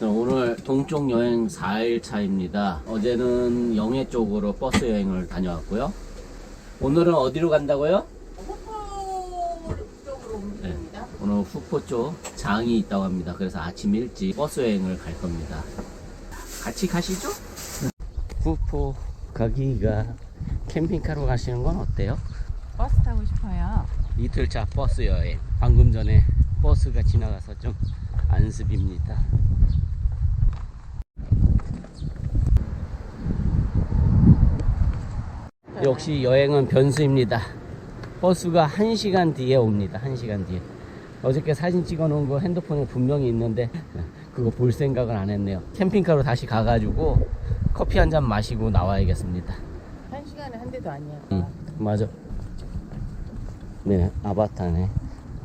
오늘 동쪽 여행 4일 차입니다. 어제는 영해 쪽으로 버스 여행을 다녀왔고요. 오늘은 어디로 간다고요? 네, 오늘 후포 쪽 장이 있다고 합니다. 그래서 아침 일찍 버스 여행을 갈 겁니다. 같이 가시죠? 후포 가기가 캠핑카로 가시는 건 어때요? 버스 타고 싶어요. 이틀차 버스 여행. 방금 전에 버스가 지나가서 좀 안습입니다. 역시 여행은 변수입니다. 버스가 1시간 뒤에 옵니다. 1시간 뒤에. 어저께 사진 찍어 놓은 거 핸드폰에 분명히 있는데 그거 볼 생각은 안 했네요. 캠핑카로 다시 가가지고 커피 한 잔 마시고 나와야겠습니다. 한 시간에 한 대도 아니야. 응, 맞아. 네, 아바타네.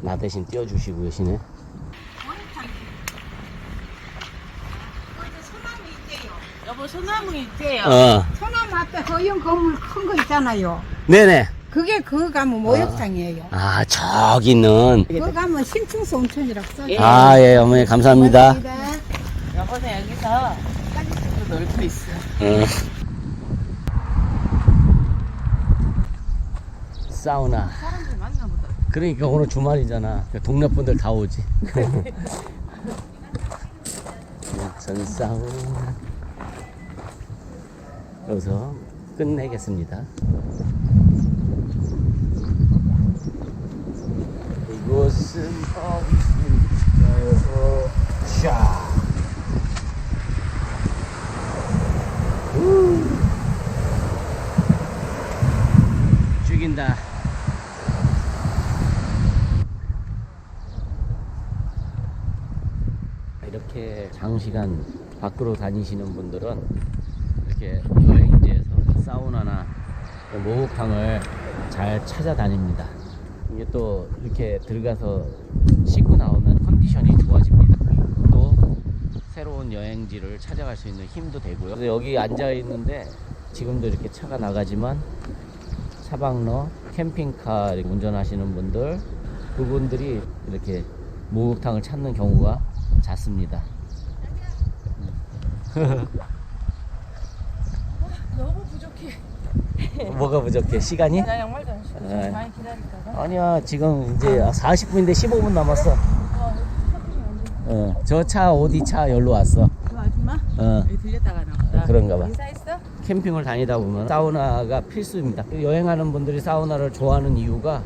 나 대신 띄워주시고 계시네. 여보 소나무 있대요. 어, 소나무 앞에 허영 건물 큰 거 있잖아요. 네네. 그게 그거 가면 목욕탕이에요. 아, 저기는. 그거 가면 신충수 온천이라고 써요. 아, 예, 어머니, 감사합니다. 여보는 여기서 또 놀고 있어. 어. 사우나. 사람들 많나 보다. 그러니까 오늘 주말이잖아. 동네 분들 다 오지. 전 사우나. 여기서 끝내겠습니다. 이곳은 어디일까요? 샤. 우. 죽인다. 이렇게 장시간 밖으로 다니시는 분들은 이렇게 사우나나 목욕탕을 잘 찾아다닙니다. 이게 또 이렇게 들어가서 씻고 나오면 컨디션이 좋아집니다. 또 새로운 여행지를 찾아갈 수 있는 힘도 되고요. 여기 앉아 있는데 지금도 이렇게 차가 나가지만 차박러 캠핑카 운전하시는 분들 그분들이 이렇게 목욕탕을 찾는 경우가 잦습니다. 너무 부족해. 뭐가 부족해? 시간이? 나 양말도 안 신고 네. 좀 많이 기다릴까봐. 아니야 지금 이제 40분인데 15분 남았어. 어, 저차 어디 차 열로 왔어. 그 아줌마? 어, 여기 들렸다 가나 보다. 그런가 봐. 인사했어? 캠핑을 다니다 보면 사우나가 필수입니다. 여행하는 분들이 사우나를 좋아하는 이유가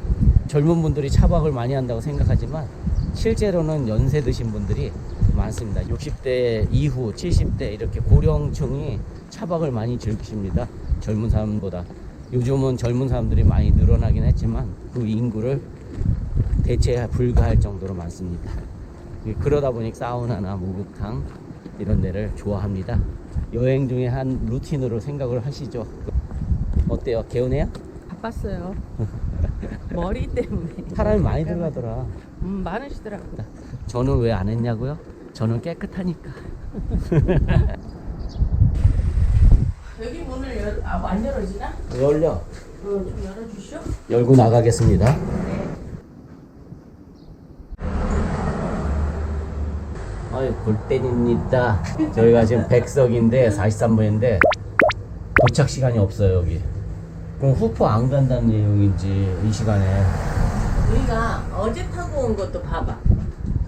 젊은 분들이 차박을 많이 한다고 생각하지만 실제로는 연세 드신 분들이 많습니다. 60대 이후 70대 이렇게 고령층이 차박을 많이 즐기십니다. 젊은 사람보다. 요즘은 젊은 사람들이 많이 늘어나긴 했지만 그 인구를 대체 불가할 정도로 많습니다. 그러다 보니 사우나나 목욕탕 이런 데를 좋아합니다. 여행 중에 한 루틴으로 생각을 하시죠. 어때요? 개운해요? 바빴어요. 머리 때문에. 사람이 많이 들어가더라. 음, 많으시더라고. 저는 왜 안 했냐고요? 저는 깨끗하니까. 여기 문을 열, 아, 안 열어지나? 열려. 어, 좀 열어주시오. 열고 나가겠습니다. 아유, 골 때립니다. 저희가 지금 백석인데 43분인데 도착 시간이 없어요, 여기. 그럼 후포 안 간다는 내용인지 이 시간에. 우리가 어제 타고 온 것도 봐봐.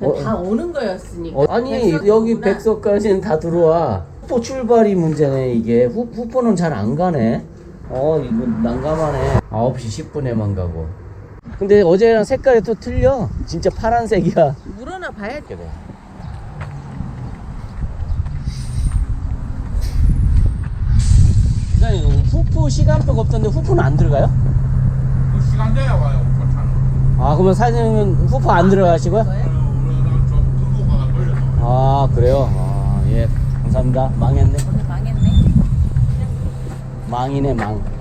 어, 다 오는 거였으니까. 어, 아니 백석이구나. 여기 백석까지는 다 들어와. 후포 출발이 문제네 이게. 후, 후포는 잘 안 가네. 어 이거 난감하네. 9시 10분에만 가고. 근데 어제랑 색깔이 또 틀려. 진짜 파란색이야. 물어나 봐야지. 이렇게 돼. 기사님 후프 시간표가 없던데 후프는 안 들어가요? 그 시간대에 와요 오빠 차는 아 그러면 사장님은 후프 안 들어가시고요? 저 걸려서 아 그래요? 아예 감사합니다 망했네 오늘 망했네. 망이네 망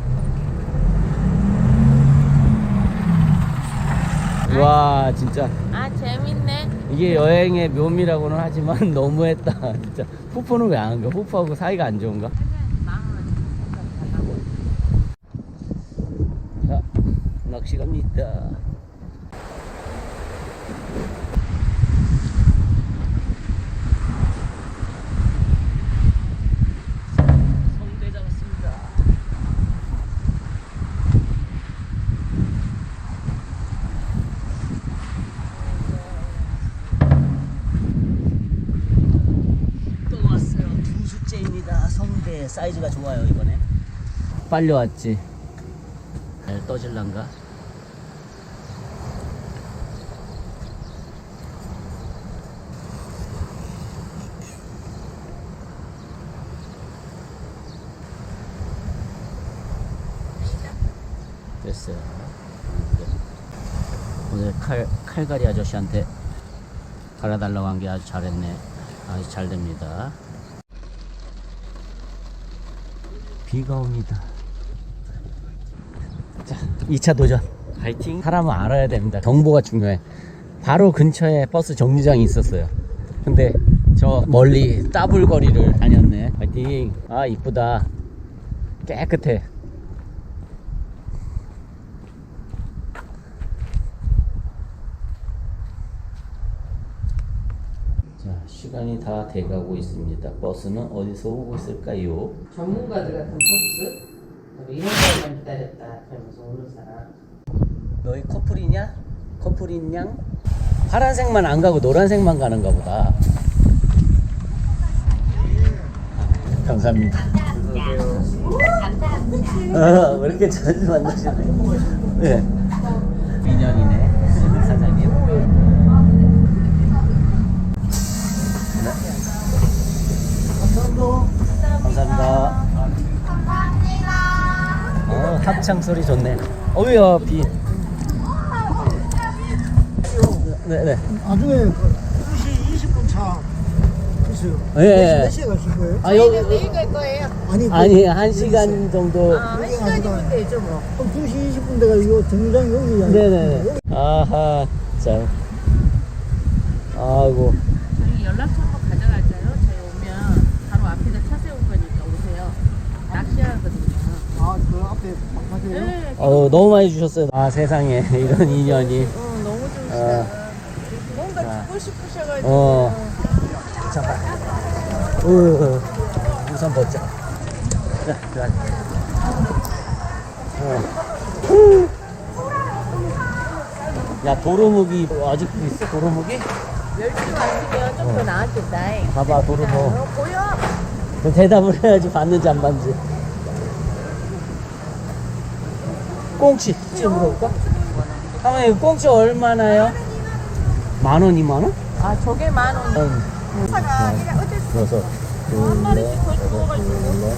와 진짜 아, 재밌네. 이게 여행의 묘미라고는 하지만 너무했다 진짜 후프는 왜안 가? 후프하고 사이가 안 좋은가? 자 낚시 갑니다 사이즈가 좋아요 이번에. 빨리 왔지. 잘 떠질란가? 됐어요. 오늘 칼, 칼갈이 아저씨한테 갈아달라고 한 게 아주 잘했네. 아주 잘 됩니다. 비가 옵니다. 자, 2차 도전. 파이팅. 사람은 알아야 됩니다. 정보가 중요해. 바로 근처에 버스 정류장이 있었어요. 근데 저 멀리 따블거리를 다녔네. 파이팅. 아, 이쁘다. 깨끗해. 자, 시간이 다 돼가고 있습니다. 버스는 어디서 오고 있을까요? 전문가들 같은 포스. 이런 사람만 기다렸다. 그러면서 오는 사람. 너희 커플이냐? 커플인 양? 파란색만 안 가고 노란색만 가는가 보다. 감사합니다. 감사합니다. 어, 왜 이렇게 자주 만나시네? 네. 어, 합창 소리 좋네. 어우야, 비. 네, 네. 나중에 그 2시 20분 차. 예, 예. 몇 시에 가실 거예요? 아, 여기, 내일 갈 거예요. 아니, 그 아니, 한 시간 정도. 아, 한 시간이면 되죠 뭐. 그럼 2시 20분 돼가 이거 정류장 여기 아니에요? 네네. 아하, 참. 아이고. 저희 연락처 한번 가져갈까요? 저희 오면 바로 앞에다 차 세울 거니까 오세요. 낚시하거든요. 아, 그 앞에 네. 어, 너무 많이 주셨어요. 아, 세상에. 이런 인연이. 어, 너무 좋으시다. 아. 뭔가 아. 주고 싶으셔가지고. 어. 잠깐. 으, 우선 벗자. 자, 들어가. 어. 야, 도루묵이 아직도 있어? 도루묵이? 멸치 왔으면 좀 더 나았겠다. 봐봐, 도루묵. 어, 보여? 대답을 해야지 받는지 안 받는지. 꽁치 지금 물어볼까? 사모님 꽁치 얼마나요? 만 원, 이만 원? 아, 저게 만 원. 응. 그래서 한 마리씩 더 주워가지고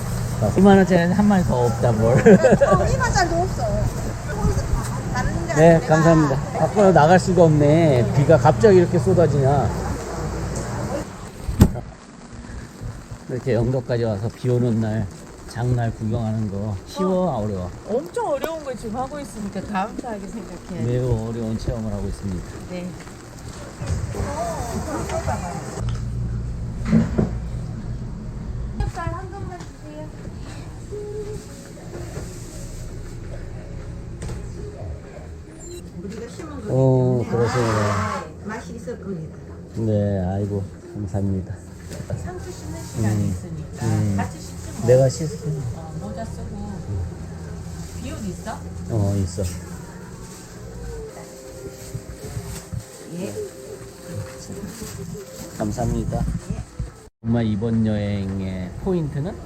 이만 원짜리 한 마리 더 없다 뭘? 이만짜리도 없어. 네 감사합니다. 밖으로 나갈 수가 없네. 비가 갑자기 이렇게 쏟아지냐? 이렇게 영도까지 와서 비 오는 날 장날 구경하는 거 쉬워 어려워? 엄청 어려운 걸 지금 하고 있으니까 감사하게 생각해. 매우 어려운 체험을 하고 있습니다. 네. 어 그러시구나. 맛이 있을 겁니다. 네 아이고 감사합니다. 상추 씻는 시간이 있으니까 음. 같이. 내가 씻어. 어, 모자 쓰고. 비옷 있어? 어 있어. 예. 감사합니다. 정말 이번 여행의 포인트는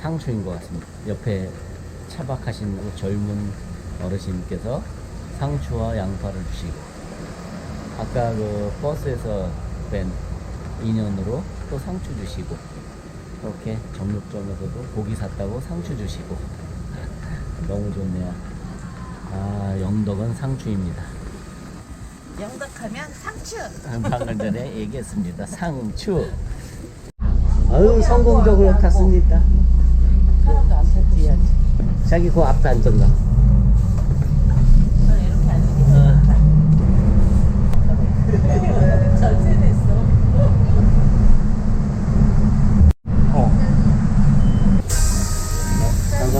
상추인 것 같습니다. 옆에 차박하신 그 젊은 어르신께서 상추와 양파를 주시고 아까 그 버스에서 뵌 인연으로 또 상추 주시고 그렇게 정육점에서도 고기 샀다고 상추 주시고 너무 좋네요. 아 영덕은 상추입니다. 영덕하면 상추. 방금 전에 얘기했습니다. 상추. 아유 성공적으로 탔습니다. 사람도 안 탔지. 자기 그 앞에 앉던가. 저는 이렇게 안 되겠지. 어. 전세됐어. 어.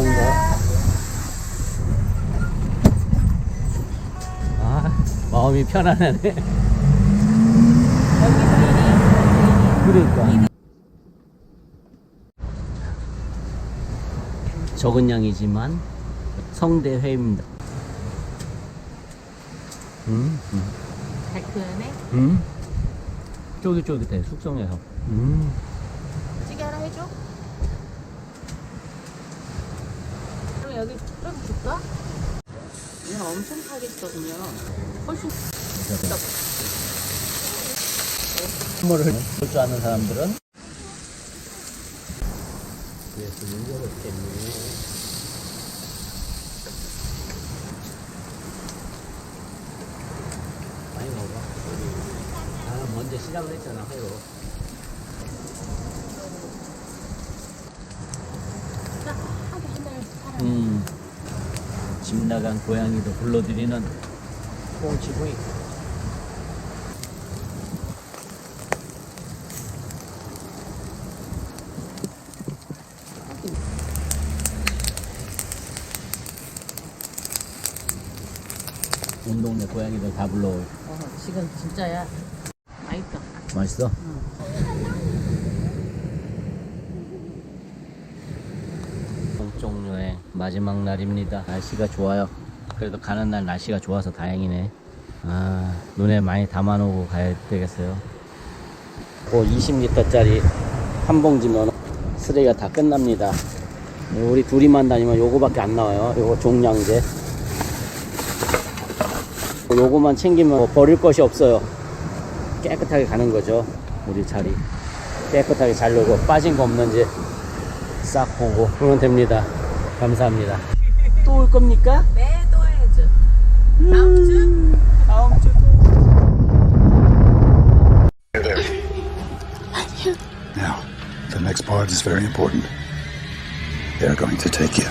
감사합니다. 아 마음이 편안하네. 그러니까. 적은 양이지만 성대회입니다. 음, 음, 달큰해? 음. 쫄깃쫄깃해 숙성해서. 음. 찌개 하나 해줘? 볼까? 그냥 엄청 타겠어 그냥. 훨씬 선물을 볼 줄 아는 사람들은? 그래서 이렇겠네. 많이 먹어 아 먼저 시작을 했잖아 회로 음, 집 나간 고양이도 불러들이는 꽁치구이 온 동네 고양이들 다 불러올 어, 지금 진짜야. 맛있다. 맛있어? 동쪽 여행 마지막 날입니다. 날씨가 좋아요. 그래도 가는 날 날씨가 좋아서 다행이네. 아, 눈에 많이 담아놓고 가야 되겠어요. 그 20리터짜리 한 봉지면 쓰레기가 다 끝납니다. 우리 둘이만 다니면 요거밖에 안 나와요. 요거 종량제. 요거만 챙기면 뭐 버릴 것이 없어요. 깨끗하게 가는 거죠. 우리 자리. 깨끗하게 잘 놀고 빠진 거 없는지 싹 보고 그러면 됩니다. 감사합니다. 또 올 겁니까? 네, 또 해야죠. 다음 주? 다음 주 Now, the next part is very important. They're going to take you.